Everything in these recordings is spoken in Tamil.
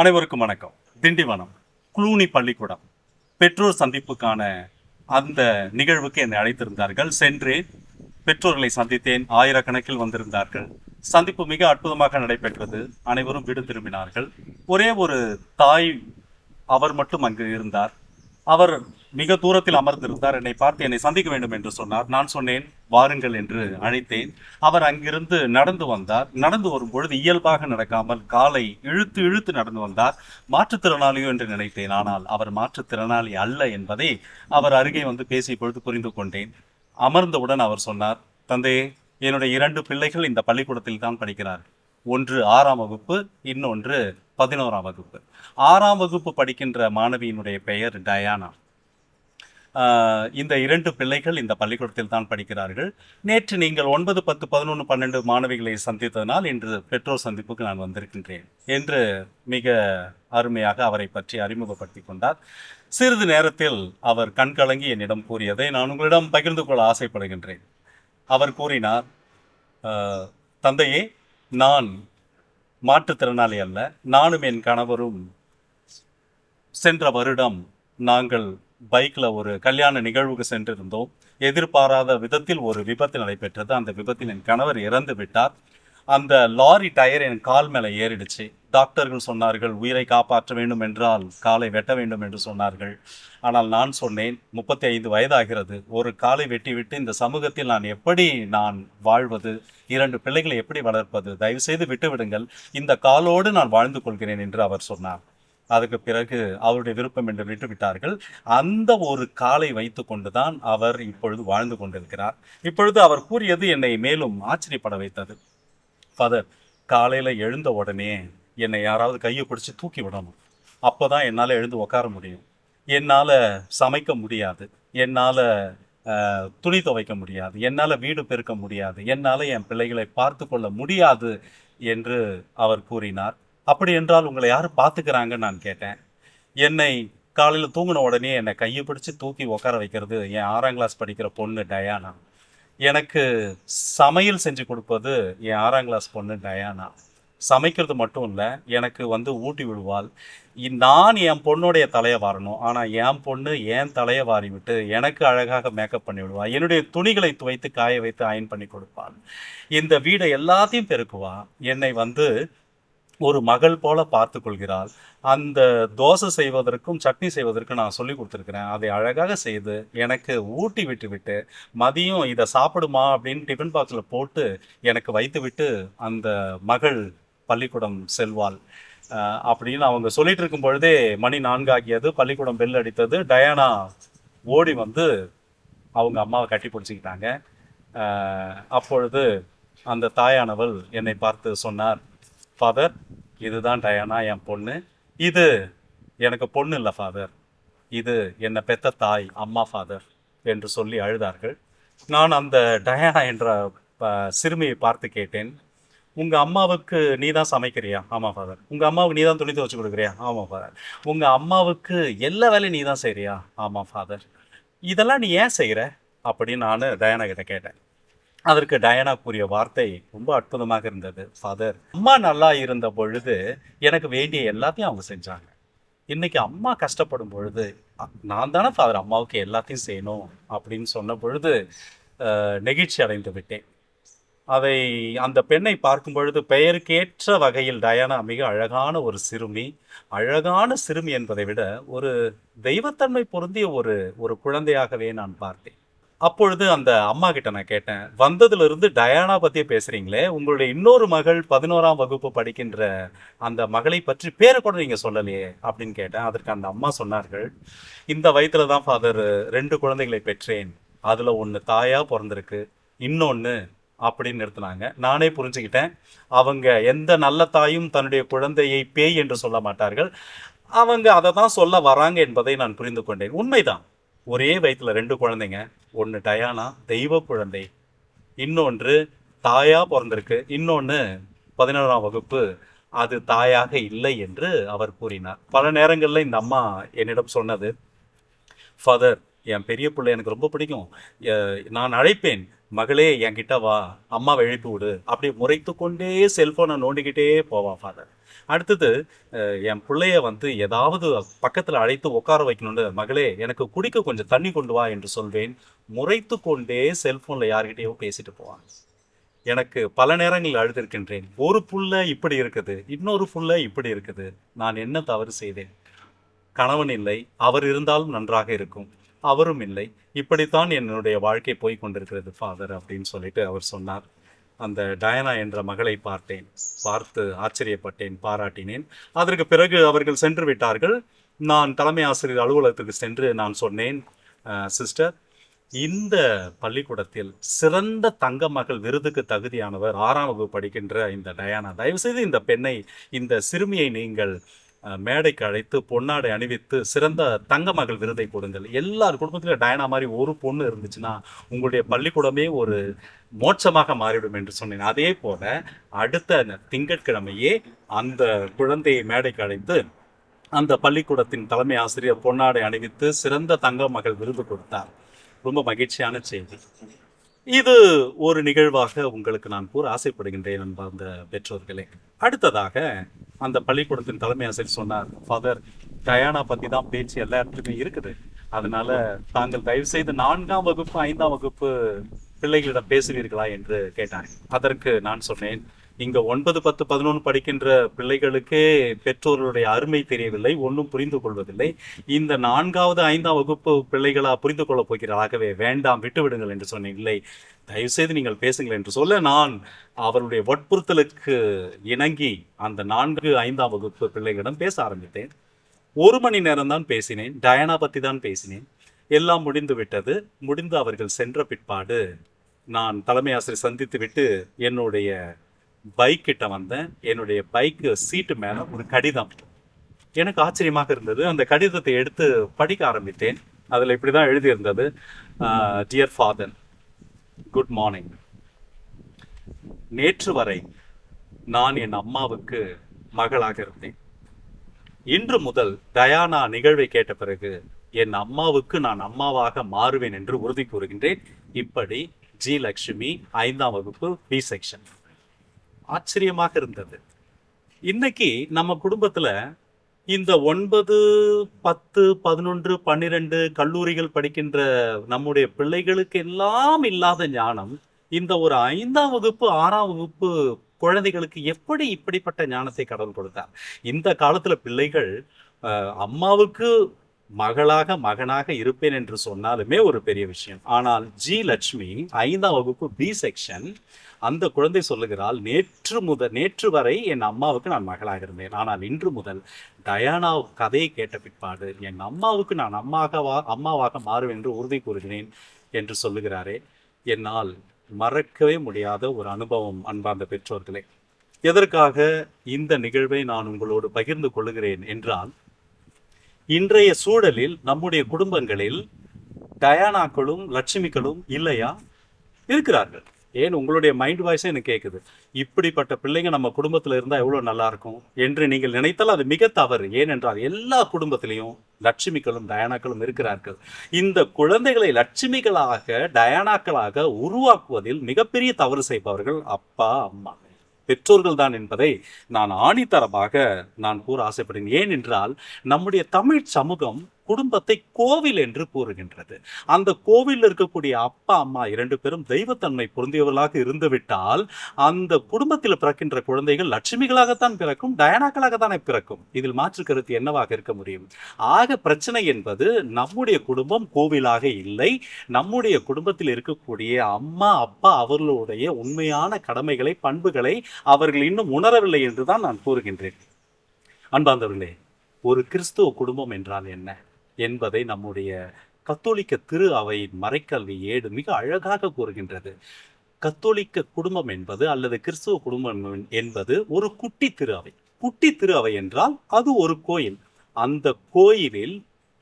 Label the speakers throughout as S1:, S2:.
S1: அனைவருக்கும் வணக்கம். திண்டிவனம் குளூனி பள்ளிக்கூடம். பெற்றோர் சந்திப்புக்கான அந்த நிகழ்வுக்கு என்னை அழைத்திருந்தார்கள். சென்று பெற்றோர்களை சந்தித்தேன். ஆயிரக்கணக்கில் வந்திருந்தார்கள். சந்திப்பு மிக அற்புதமாக நடைபெற்றது. அனைவரும் வீடு திரும்பினார்கள். ஒரே ஒரு தாய் அவர் மட்டும் அங்கு இருந்தார். அவர் மிக தூரத்தில் அமர்ந்திருந்தார். என்னை பார்த்து என்னை சந்திக்க வேண்டும் என்று சொன்னார். நான் சொன்னேன் வாருங்கள் என்று அழைத்தேன். அவர் அங்கிருந்து நடந்து வந்தார். நடந்து வரும் பொழுது இயல்பாக நடக்காமல் காலை இழுத்து இழுத்து நடந்து வந்தார். மாற்றுத்திறனாளியோ என்று நினைத்தேன். ஆனால் அவர் மாற்றுத்திறனாளி அல்ல என்பதை அவர் அருகே வந்து பேசிய பொழுது புரிந்து கொண்டேன். அமர்ந்தவுடன் அவர் சொன்னார் தந்தையே என்னுடைய இரண்டு பிள்ளைகள் இந்த பள்ளிக்கூடத்தில் தான் படிக்கிறார் ஒன்று ஆறாம் வகுப்பு இன்னொன்று பதினோராம் வகுப்பு. ஆறாம் வகுப்பு படிக்கின்ற மாணவியினுடைய பெயர் டயானா. இந்த இரண்டு பிள்ளைகள் இந்த பள்ளிக்கூடத்தில் தான் படிக்கிறார்கள். நேற்று நீங்கள் ஒன்பது பத்து பதினொன்று பன்னெண்டு மாணவிகளை சந்தித்ததனால் இன்று பெற்றோர் சந்திப்புக்கு நான் வந்திருக்கின்றேன் என்று மிக அருமையாக அவரை பற்றி அறிமுகப்படுத்தி கொண்டார். சிறிது நேரத்தில் அவர் கண்கலங்கி என்னிடம் கூறியதை நான் உங்களிடம் பகிர்ந்து கொள்ள ஆசைப்படுகின்றேன். அவர் கூறினார் தந்தையே நான் மாற்றுத்திறனாளி அல்ல. நானும் என் கணவரும் சென்ற வருடம் நாங்கள் பைக்கில் ஒரு கல்யாண நிகழ்வுக்கு சென்றிருந்தோம். எதிர்பாராத விதத்தில் ஒரு விபத்து நடைபெற்றது. அந்த விபத்தில் என் கணவர் இறந்து விட்டார். அந்த லாரி டயர் என் கால் மேலே ஏறிடுச்சு. டாக்டர்கள் சொன்னார்கள் உயிரை காப்பாற்ற வேண்டும் என்றால் காலை வெட்ட வேண்டும் என்று சொன்னார்கள். ஆனால் நான் சொன்னேன் முப்பத்தி ஐந்து வயதாகிறது. ஒரு காலை வெட்டிவிட்டு இந்த சமூகத்தில் நான் எப்படி நான் வாழ்வது? இரண்டு பிள்ளைகளை எப்படி வளர்ப்பது? தயவு செய்து விட்டுவிடுங்கள். இந்த காலோடு நான் வாழ்ந்து கொள்கிறேன் என்று அவர் சொன்னார். அதுக்கு பிறகு அவருடைய விருப்பம் என்று விட்டுவிட்டார்கள். அந்த ஒரு காலை வைத்து கொண்டுதான் அவர் இப்பொழுது வாழ்ந்து கொண்டிருக்கிறார். இப்பொழுது அவர் கூறியது என்னை மேலும் ஆச்சரியப்பட வைத்தது. ஃபாதர் காலையில் எழுந்த உடனே என்னை யாராவது கையை பிடிச்சி தூக்கி விடணும். அப்போ தான் என்னால் எழுந்து உட்கார முடியும். என்னால் சமைக்க முடியாது. என்னால் துணி துவைக்க முடியாது. என்னால் வீடு பெருக்க முடியாது. என்னால் என் பிள்ளைகளை பார்த்து கொள்ள முடியாது என்று அவர் கூறினார். அப்படி என்றால் உங்களை யார் பார்த்துக்கிறாங்கன்னு நான் கேட்டேன். என்னை காலையில் தூங்கின உடனே என்னை கையை பிடிச்சி தூக்கி உட்கார வைக்கிறது என் ஆறாம் கிளாஸ் படிக்கிற பொண்ணு டயானா. எனக்கு சமையல் செஞ்சு கொடுப்பது என் ஆறாம் கிளாஸ் பொண்ணு டயானா. சமைக்கிறது மட்டும் இல்லை எனக்கு வந்து ஊட்டி விடுவாள். நான் என் பொண்ணுடைய தலையை வாரணும். ஆனால் என் பொண்ணு என் தலையை வாரி விட்டு எனக்கு அழகாக மேக்கப் பண்ணி விடுவாள் என்னுடைய துணிகளை துவைத்து காய வைத்து அயன் பண்ணி கொடுப்பாள். இந்த வீடை எல்லாத்தையும் பெருக்குவா. என்னை வந்து ஒரு மகள் போல பார்த்து கொள்கிறாள். அந்த தோசை செய்வதற்கும் சட்னி செய்வதற்கும் நான் சொல்லி கொடுத்துருக்குறேன். அதை அழகாக செய்து எனக்கு ஊட்டி விட்டு விட்டு மதியம் இதை சாப்பிடுமா அப்படின்னு டிஃபன் பாக்ஸில் போட்டு எனக்கு வைத்து விட்டு அந்த மகள் பள்ளிக்கூடம் செல்வாள். அப்படின்னு அவங்க சொல்லிட்டு இருக்கும் பொழுதே மணி நான்காகியது. பள்ளிக்கூடம் பெல் அடித்தது. டயானா ஓடி வந்து அவங்க அம்மாவை கட்டி பிடிச்சிக்கிட்டாங்க. அப்பொழுது அந்த தாயானவள் என்னை பார்த்து சொன்னார் ஃபாதர் இதுதான் டயானா என் பொண்ணு. இது எனக்கு பொண்ணு இல்லை ஃபாதர் இது என்னை பெத்த தாய் அம்மா ஃபாதர் என்று சொல்லி அழுதார்கள். நான் அந்த டயானா என்ற சிறுமியை பார்த்து கேட்டேன். உங்கள் அம்மாவுக்கு நீ தான் சமைக்கிறியா? ஆமாம் ஃபாதர் உங்கள் அம்மாவுக்கு நீ தான் துணி துவச்சு கொடுக்குறியா? ஆமாம் ஃபாதர் உங்கள் அம்மாவுக்கு எல்லா வேலையும் நீ தான் செய்கிறியா ஆமாம் ஃபாதர் இதெல்லாம் நீ ஏன் செய்கிற அப்படின்னு நான் டயானா கிட்ட கேட்டேன். அதற்கு டயானா கூறிய வார்த்தை ரொம்ப அற்புதமாக இருந்தது. ஃபாதர் அம்மா நல்லா இருந்த பொழுது எனக்கு வேண்டிய எல்லாத்தையும் அவங்க செஞ்சாங்க. இன்னைக்கு அம்மா கஷ்டப்படும் பொழுது நான் தானே ஃபாதர் அம்மாவுக்கு எல்லாத்தையும் செய்யணும் அப்படின்னு சொன்ன பொழுது நெகிழ்ச்சி அடைந்து விட்டேன். அதை அந்த பெண்ணை பார்க்கும் பொழுது பெயருக்கேற்ற வகையில் டயானா மிக அழகான ஒரு சிறுமி அழகான சிறுமி என்பதை விட ஒரு தெய்வத்தன்மை பொருந்திய ஒரு ஒரு குழந்தையாகவே நான் பார்த்தேன். அப்பொழுது அந்த அம்மா கிட்ட நான் கேட்டேன் வந்ததுல இருந்து டயானா பத்தியே பேசுறீங்களே? உங்களுடைய இன்னொரு மகள் பதினோராம் வகுப்பு படிக்கின்ற அந்த மகளை பற்றி பேரை கூட நீங்க சொல்லலையே? அப்படின்னு கேட்டேன். அதற்கு அந்த அம்மா சொன்னார்கள் இந்த வயத்துல தான் ஃபாதர் ரெண்டு குழந்தைகளை பெற்றேன். அதுல ஒன்று தாயா பிறந்திருக்கு இன்னொன்று அப்படின்னு நிறுத்தினாங்க. நானே புரிஞ்சுக்கிட்டேன். அவங்க எந்த நல்ல தாயும் தன்னுடைய குழந்தையை பேய் என்று சொல்ல மாட்டார்கள். அவங்க அதை தான் சொல்ல வராங்க என்பதை நான் புரிந்து கொண்டேன். உண்மைதான். ஒரே வயிற்றுல ரெண்டு குழந்தைங்க ஒன்று டயானா தெய்வ குழந்தை இன்னொன்று தாயாக பிறந்திருக்கு இன்னொன்று பதினோராம் வகுப்பு அது தாயாக இல்லை என்று அவர் கூறினார். பல நேரங்களில் இந்த அம்மா என்னிடம் சொன்னது ஃபாதர் என் பெரிய பிள்ளை எனக்கு ரொம்ப பிடிக்கும். நான் அழைப்பேன். மகளே என்கிட்ட வா அம்மாவை எழுப்பி விடு அப்படி முறைத்து கொண்டே செல்ஃபோனை நோண்டிக்கிட்டே போவான் ஃபாதர் அடுத்தது என் பிள்ளைய வந்து ஏதாவது பக்கத்தில் அழைத்து உட்கார வைக்கணும்னு மகளே எனக்கு குடிக்க கொஞ்சம் தண்ணி கொண்டு வா என்று சொல்வேன். முறைத்து கொண்டே செல்ஃபோனில் யார்கிட்டயோ பேசிட்டு போவான். எனக்கு பல நேரங்களில் அழுதிருக்கின்றேன். ஒரு புள்ள இப்படி இருக்குது இன்னொரு புள்ள இப்படி இருக்குது. நான் என்ன தவறு செய்தேன்? கணவன் இல்லை அவர் இருந்தாலும் நன்றாக இருக்கும். அவரும் இல்லை. இப்படித்தான் என்னுடைய வாழ்க்கை போய் கொண்டிருக்கிறது ஃபாதர் அப்படின்னு சொல்லிட்டு அவர் சொன்னார். அந்த டயனா என்ற மகளை பார்த்தேன் பார்த்து ஆச்சரியப்பட்டேன் பாராட்டினேன். அதற்கு பிறகு அவர்கள் சென்று விட்டார்கள். நான் தலைமை ஆசிரியர் அலுவலகத்துக்கு சென்று நான் சொன்னேன் சிஸ்டர் இந்த பள்ளிக்கூடத்தில் சிறந்த தங்க மகள் விருதுக்கு தகுதியானவர் ஆறாம் வகுப்பு படிக்கின்ற இந்த டயானா தயவுசெய்து இந்த பெண்ணை இந்த சிறுமியை நீங்கள் மேடைக்கு அழைத்து பொன்னாடை அணிவித்து சிறந்த தங்க மகள் விருதை கொடுங்கள் எல்லார் குடும்பத்திலும் டயனா மாதிரி ஒரு பொண்ணு இருந்துச்சுன்னா உங்களுடைய பள்ளிக்கூடமே ஒரு மோட்சமாக மாறிவிடும் என்று சொன்னேன். அதே போல அடுத்த திங்கட்கிழமையே அந்த குழந்தையை மேடைக்கு அழைத்து அந்த பள்ளிக்கூடத்தின் தலைமை ஆசிரியர் பொன்னாடை அணிவித்து சிறந்த தங்க மகள் விருது கொடுத்தார். ரொம்ப மகிழ்ச்சியான செய்தி. இது ஒரு நிகழ்வாக உங்களுக்கு நான் கூற ஆசைப்படுகின்றேன் அன்பார்ந்த பெற்றோர்களே. அடுத்ததாக அந்த பள்ளிக்கூடத்தின் தலைமை ஆசிரியர் சொன்னார் ஃபாதர் டயானா பத்தி தான் பேச்சு எல்லா இடத்துலையுமே இருக்குது. அதனால தாங்கள் தயவு செய்து நான்காம் வகுப்பு ஐந்தாம் வகுப்பு பிள்ளைகளிடம் பேசுவீர்களா? என்று கேட்டார் அதற்கு நான் சொன்னேன் இங்க ஒன்பது பத்து பதினொன்று படிக்கின்ற பிள்ளைகளுக்கே பெற்றோர்களுடைய அருமை தெரியவில்லை ஒன்றும் புரிந்து கொள்வதில்லை. இந்த நான்காவது ஐந்தாம் வகுப்பு பிள்ளைகளா புரிந்து கொள்ளப் போகிறார்களாகவே வேண்டாம் விட்டுவிடுங்கள் என்று சொன்னேன். இல்லை தயவுசெய்து நீங்கள் பேசுங்கள் என்று சொல்ல நான் அவருடைய வற்புறுத்தலுக்கு இணங்கி அந்த நான்கு ஐந்தாம் வகுப்பு பிள்ளைகளிடம் பேச ஆரம்பித்தேன். ஒரு மணி நேரம் தான் பேசினேன். டயனா பத்தி தான் பேசினேன். எல்லாம் முடிந்து விட்டது. முடிந்து அவர்கள் சென்ற பிற்பாடு நான் தலைமை ஆசிரியர் சந்தித்து விட்டு என்னுடைய பைக் கிட்ட வந்தேன். என்னுடைய பைக் சீட்டு மேலே ஒரு கடிதம். எனக்கு ஆச்சரியமாக இருந்தது. அந்த கடிதத்தை எடுத்து படிக்க ஆரம்பித்தேன். அதில் இப்படி தான் எழுதியிருந்தது டியர் ஃபாதர் குட் மார்னிங் நேற்று வரை நான் என் அம்மாவுக்கு மகளாக இருந்தேன். இன்று முதல் டயானா நிகழ்வை கேட்ட பிறகு என் அம்மாவுக்கு நான் அம்மாவாக மாறுவேன் என்று உறுதி கூறுகின்றேன். இப்படி ஜி லக்ஷ்மி ஐந்தாம் வகுப்பு பி செக்ஷன் ஆச்சரியமாக இருந்தது. இன்னைக்கு நம்ம குடும்பத்துல இந்த ஒன்பது பத்து பதினொன்று பன்னிரெண்டு கல்லூரிகள் படிக்கின்ற நம்முடைய பிள்ளைகளுக்கு எல்லாம் இல்லாத ஞானம் இந்த ஒரு ஐந்தாம் வகுப்பு ஆறாம் வகுப்பு குழந்தைகளுக்கு எப்படி இப்படிப்பட்ட ஞானத்தை கடவுள் கொடுத்தார்? இந்த காலத்துல பிள்ளைகள் அம்மாவுக்கு மகளாக மகனாக இருப்பேன் என்று சொன்னாலுமே ஒரு பெரிய விஷயம். ஆனால் ஜி லட்சுமி ஐந்தாம் வகுப்பு பி செக்ஷன் அந்த குழந்தை சொல்லுகிறாள் நேற்று முதல் நேற்று வரை என் அம்மாவுக்கு நான் மகளாக இருந்தேன் ஆனால் இன்று முதல் டயானா கதையை கேட்ட பிற்பாடு என் அம்மாவுக்கு நான் அம்மாகவா அம்மாவாக மாறுவேன் என்று உறுதி கூறுகிறேன் என்று சொல்லுகிறாரே. என்னால் மறக்கவே முடியாத ஒரு அனுபவம் அன்பார்ந்த பெற்றோர்களே. எதற்காக இந்த நிகழ்வை நான் உங்களோடு பகிர்ந்து கொள்கிறேன் என்றால் இன்றைய சூழலில் நம்முடைய குடும்பங்களில் டயானாக்களும் லட்சுமிகளும் இல்லையா? இருக்கிறார்கள். ஏன் உங்களுடைய மைண்ட் வாய்ஸே எனக்கு கேட்குது இப்படிப்பட்ட பிள்ளைங்க நம்ம குடும்பத்தில் இருந்தால் எவ்வளோ நல்லாயிருக்கும் என்று நீங்கள் நினைத்தால் அது மிக தவறு. ஏனென்றால் எல்லா குடும்பத்திலையும் லட்சுமிகளும் டயானாக்களும் இருக்கிறார்கள். இந்த குழந்தைகளை லட்சுமிகளாக டயானாக்களாக உருவாக்குவதில் மிகப்பெரிய தவறு செய்பவர்கள் அப்பா அம்மா. பெற்றோர்கள் தான் என்பதை நான் ஆணித்தரமாக நான் கூற ஆசைப்படுகிறேன். ஏனென்றால் நம்முடைய தமிழ் சமூகம் குடும்பத்தை கோவில் என்று கூறுகின்றது. அந்த கோவிலில் இருக்கக்கூடிய அப்பா அம்மா இரண்டு பேரும் தெய்வத்தன்மை பொருந்தியவர்களாக இருந்துவிட்டால் அந்த குடும்பத்தில் பிறக்கின்ற குழந்தைகள் லட்சுமிகளாகத்தான் பிறக்கும் டயனாக்களாக தானே பிறக்கும். இதில் மாற்று கருத்து என்னவாக இருக்க முடியும்? ஆக பிரச்சனை என்பது நம்முடைய குடும்பம் கோவிலாக இல்லை. நம்முடைய குடும்பத்தில் இருக்கக்கூடிய அம்மா அப்பா அவர்களுடைய உண்மையான கடமைகளை பண்புகளை அவர்கள் இன்னும் உணரவில்லை என்று தான் நான் கூறுகின்றேன். அன்பாந்தவர்களே ஒரு கிறிஸ்துவ குடும்பம் என்றால் என்ன? என்பதை நம்முடைய கத்தோலிக்க திரு அவையின் மறைக்கல்வி ஏடு மிக அழகாக கூறுகின்றது. கத்தோலிக்க குடும்பம் என்பது அல்லது கிறிஸ்துவ குடும்பம் என்பது ஒரு குட்டி திரு அவை. குட்டி திரு அவை என்றால் அது ஒரு கோயில். அந்த கோயிலில்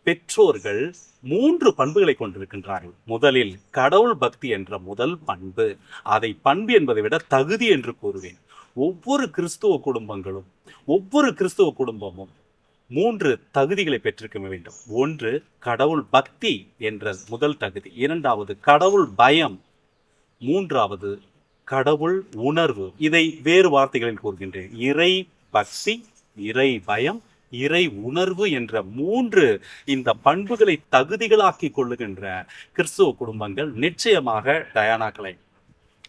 S1: பெற்றோர்கள் மூன்று பண்புகளை கொண்டிருக்கின்றார்கள். முதலில் கடவுள் பக்தி என்ற முதல் பண்பு. அதை பண்பு என்பதை விட தகுதி என்று கூறுவேன். ஒவ்வொரு கிறிஸ்துவ குடும்பங்களும் ஒவ்வொரு கிறிஸ்துவ குடும்பமும் மூன்று தகுதிகளை பெற்றிருக்க வேண்டும். ஒன்று கடவுள் பக்தி என்ற முதல் தகுதி. இரண்டாவது கடவுள் பயம். மூன்றாவது கடவுள் உணர்வு. இதை வேறு வார்த்தைகளில் கூறுகின்றேன். இறை பக்தி இறை பயம் இறை உணர்வு என்ற மூன்று இந்த பண்புகளை தகுதிகளாக்கி கொள்ளுகின்ற கிறிஸ்துவ குடும்பங்கள் நிச்சயமாக டயானாக்களை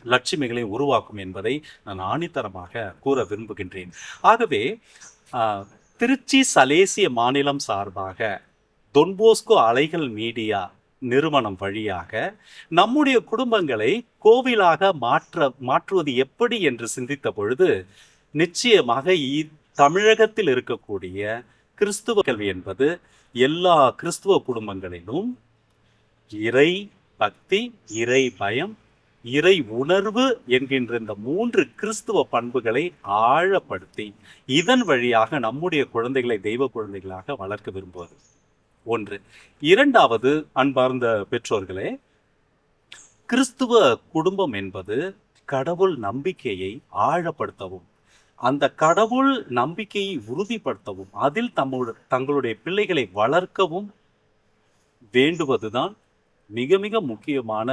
S1: லட்சுமிகளை உருவாக்கும் என்பதை நான் ஆணித்தரமாக கூற விரும்புகின்றேன். ஆகவே திருச்சி சலேசிய மாநிலம் சார்பாக தொன்போஸ்கோ அலைகள் மீடியா நிறுவனம் வழியாக நம்முடைய குடும்பங்களை கோவிலாக மாற்ற மாற்றுவது எப்படி என்று சிந்தித்த பொழுது நிச்சயமாக இ- தமிழகத்தில் இருக்கக்கூடிய கிறிஸ்துவ கல்வி என்பது எல்லா கிறிஸ்துவ குடும்பங்களிலும் இறை பக்தி இறை பயம் இறை உணர்வு என்கின்ற இந்த மூன்று கிறிஸ்துவ பண்புகளை ஆழப்படுத்தி இதன் வழியாக நம்முடைய குழந்தைகளை தெய்வ குழந்தைகளாக வளர்க்க விரும்புவது. ஒன்று. இரண்டாவது அன்பார்ந்த பெற்றோர்களே கிறிஸ்துவ குடும்பம் என்பது கடவுள் நம்பிக்கையை ஆழப்படுத்தவும் அந்த கடவுள் நம்பிக்கையை உறுதிப்படுத்தவும் அதில் தம்முட தங்களுடைய பிள்ளைகளை வளர்க்கவும் வேண்டுவதுதான் மிக மிக முக்கியமான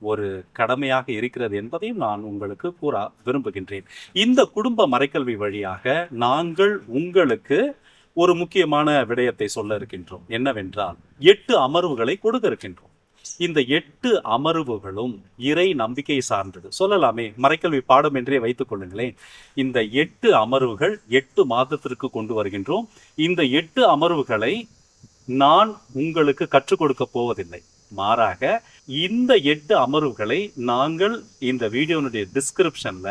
S1: ஒரு கடமையாக இருக்கிறது என்பதையும் நான் உங்களுக்கு கூற விரும்புகின்றேன். இந்த குடும்ப மறைக்கல்வி வழியாக நாங்கள் உங்களுக்கு ஒரு முக்கியமான விடயத்தை சொல்ல இருக்கின்றோம். என்னவென்றால் எட்டு அமர்வுகளை கொடுக்க இருக்கின்றோம். இந்த எட்டு அமர்வுகளும் இறை நம்பிக்கை சார்ந்தது. சொல்லலாமே மறைக்கல்வி பாடம் என்றே வைத்துக் கொள்ளுங்களேன். இந்த எட்டு அமர்வுகள் எட்டு மாதத்திற்கு கொண்டு வருகின்றோம். இந்த எட்டு அமர்வுகளை நான் உங்களுக்கு கற்றுக் கொடுக்க போவதில்லை. மாறாக இந்த எட்டு அமர்வுகளை நாங்கள் இந்த வீடியோனுடைய டிஸ்கிரிப்ஷன்ல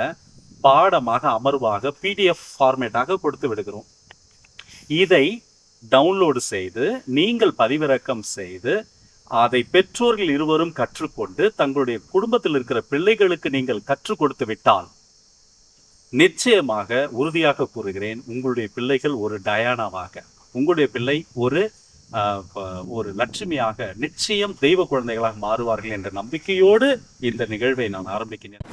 S1: பாடமாக அமர்வாக பிடிஎஃப் ஃபார்மேட்டாக கொடுத்து விடுகிறோம். இதை டவுன்லோடு செய்து நீங்கள் பதிவிறக்கம் செய்து அதை பெற்றோர்கள் இருவரும் கற்றுக்கொண்டு தங்களுடைய குடும்பத்தில் இருக்கிற பிள்ளைகளுக்கு நீங்கள் கற்றுக் கொடுத்து விட்டால் நிச்சயமாக உறுதியாக கூறுகிறேன் உங்களுடைய பிள்ளைகள் ஒரு டயானாவாக உங்களுடைய பிள்ளை ஒரு ஒரு லட்சுமியாக நிச்சயம் தெய்வ குழந்தைகளாக மாறுவார்கள் என்ற நம்பிக்கையோடு இந்த நிகழ்வை நான் ஆரம்பிக்கிறேன்.